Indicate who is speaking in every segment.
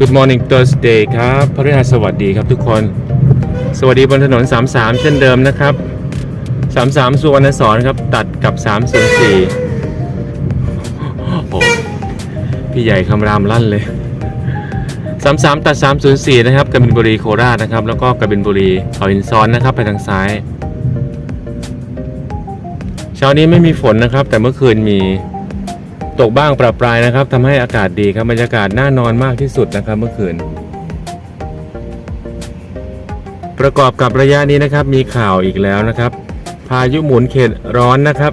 Speaker 1: Good morning Thursday ครับพฤหัสสวัสดีครับทุกคน สวัสดีบนถนน 33 เช่นเดิมนะครับ 33 สุวรรณสอนครับ ตัดกับ 304โอ้พี่ใหญ่คำรามลั่นเลย 33 ตัด 304 นะครับกบินบุรีโคราชนะครับ แล้วก็กบินบุรีเขาหินซ้อนนะครับ ไปทางซ้าย เช้านี้ไม่มีฝนนะครับ แต่เมื่อคืนมี ตกบ้างประปรายนะครับทำให้อากาศดีครับบรรยากาศน่านอนมากที่สุดนะครับเมื่อคืน ประกอบกับระยะนี้นะครับมีข่าวอีกแล้วนะครับ พายุหมุนเขตร้อนนะครับ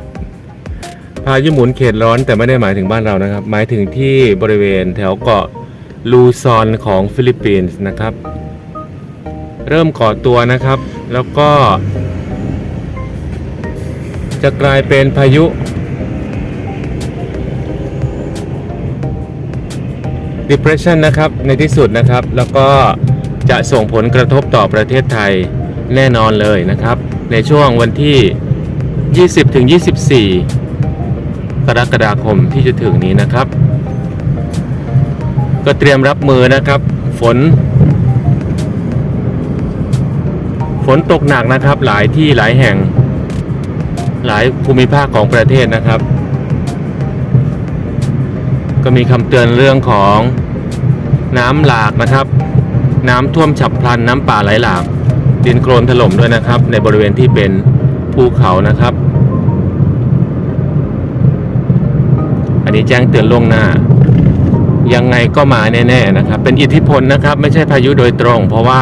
Speaker 1: พายุหมุนเขตร้อนแต่ไม่ได้หมายถึงบ้านเรานะครับ หมายถึงที่บริเวณแถวเกาะลูซอนของฟิลิปปินส์นะครับ เริ่มก่อตัวนะครับ แล้วก็ จะกลายเป็นพายุ depression นะครับในที่สุดนะครับ แล้วก็จะส่งผลกระทบต่อประเทศไทยแน่นอนเลยนะครับ ในช่วงวันที่ 20ถึง24 กรกฎาคมที่จะถึงนี้นะครับ ก็เตรียมรับมือนะครับ ฝน ฝนตกหนักนะครับ หลายที่หลายแห่ง หลายภูมิภาคของประเทศนะครับ ก็มีคำเตือนเรื่องของ น้ำหลากนะครับ น้ำท่วมฉับพลันน้ำป่าไหลหลากดินโคลนถล่มด้วยนะครับ ในบริเวณที่เป็นภูเขานะครับ อันนี้แจ้งเตือนล่วงหน้า ยังไงก็มาแน่ๆนะครับ เป็นอิทธิพลนะครับ ไม่ใช่พายุโดยตรง เพราะว่า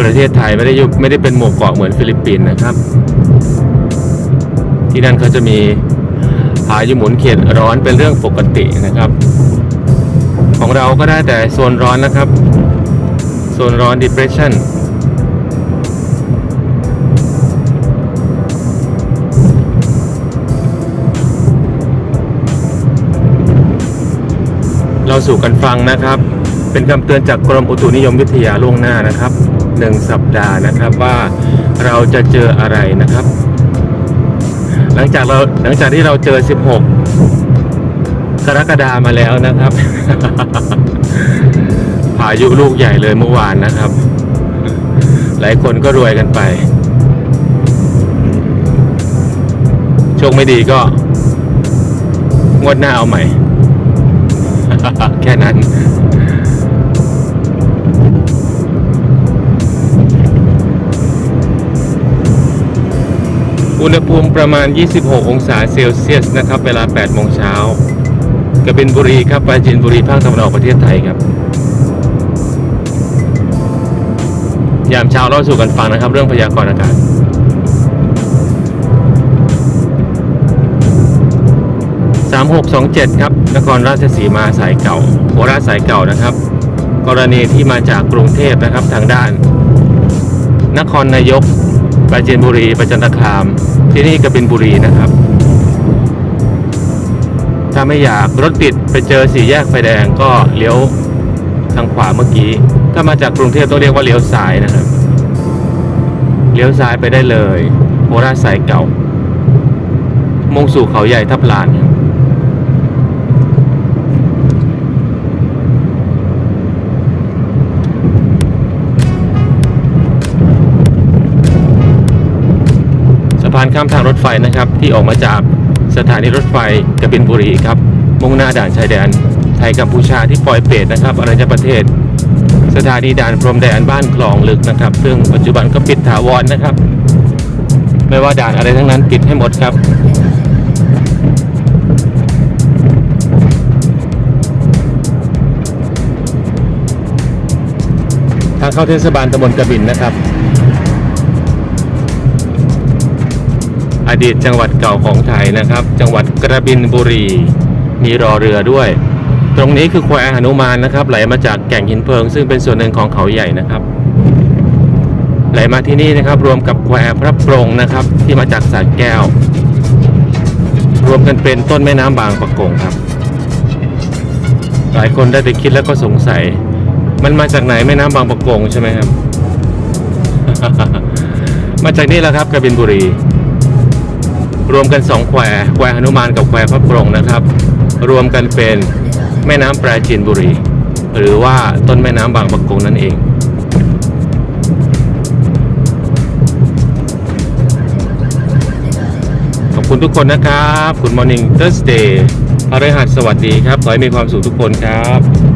Speaker 1: ประเทศไทยไม่ได้ยู่ไม่ได้เป็นหมู่เกาะเหมือนฟิลิปปินส์นะครับ ที่นั่นเขาจะมีพายุหมุนเขตร้อนเป็นเรื่องปกตินะครับ ของเราก็ได้แต่โซนร้อนนะครับ โซนร้อน depression เราสู่กันฟังนะครับ เป็นคำเตือนจากกรมอุตุนิยมวิทยาล่วงหน้านะครับหนึ่งสัปดาห์นะครับว่าเราจะเจออะไรนะครับ หลังจากเราหลังจากที่เราเจอ 16 กรกฎามาแล้วนะครับ พายุลูกใหญ่เลยเมื่อวานนะครับ หลายคนก็รวยกันไป โชคไม่ดีก็ งวดหน้าเอาใหม่ แค่นั้นอุณหภูมิประมาณ 26 องศาเซลเซียสนะครับ เวลา 8 โมงเช้า กบินบุรีครับปราจีนบุรีภาคตะวันออกประเทศไทยครับ ยามเช้าเราสู่กันฟังนะครับ เรื่องพยากรณ์อากาศ3627ครับ นครราชสีมาสายเก่าโคราชสายเก่านะครับ กรณีที่มาจากกรุงเทพนะครับทางด้าน นครนายกปราจีนบุรีประจันตคาม ที่นี่กบินบุรีนะครับ ถ้าไม่อยากรถติดไปเจอสี่แยกไฟแดงก็เลี้ยวทางขวาเมื่อกี้ ถ้ามาจากกรุงเทพต้องเรียกว่าเลี้ยวซ้ายนะครับ เลี้ยวซ้ายไปได้เลยโคราชสายเก่า มุ่งสู่เขาใหญ่ทับลานครับสะพานข้ามทางรถไฟนะครับที่ออกมาจาก สถานีรถไฟกบินบุรีครับ มุ่งหน้าด่านชายแดน ไทยกัมพูชาที่ปอยเปตนะครับอรัญญประเทศ สถานีด่านพรมแดนบ้านคลองลึกนะครับ ซึ่งปัจจุบันก็ปิดถาวรนะครับ ไม่ว่าด่านอะไรทั้งนั้นปิดให้หมดครับทางเข้าเทศบาลตำบลกระบินนะครับ อดีตจังหวัดเก่าของไทยนะครับ จังหวัดกระบินบุรี มีรอเรือด้วย ตรงนี้คือแควหนุมานนะครับ ไหลมาจากแก่งหินเพลิง ซึ่งเป็นส่วนหนึ่งของเขาใหญ่นะครับ ไหลมาที่นี่นะครับ รวมกับแควพระปรงนะครับ ที่มาจากสระแก้ว รวมกันเป็นต้นแม่น้ำบางปะกงครับ หลายคนได้ไปคิดแล้วก็สงสัย มันมาจากไหนแม่น้ำบางปะกงใช่ไหมครับ มาจากนี่แหละครับกระบินบุรี รวมกันสองแควแควหนุมานกับแควพระโปรงนะครับ รวมกันเป็นแม่น้ำปราจีนบุรี หรือว่าต้นแม่น้ำบางประกงนั่นเอง ขอบคุณทุกคนนะครับ Good Morning Thursday พฤหัสสวัสดีครับ ขอให้มีความสุขทุกคนครับ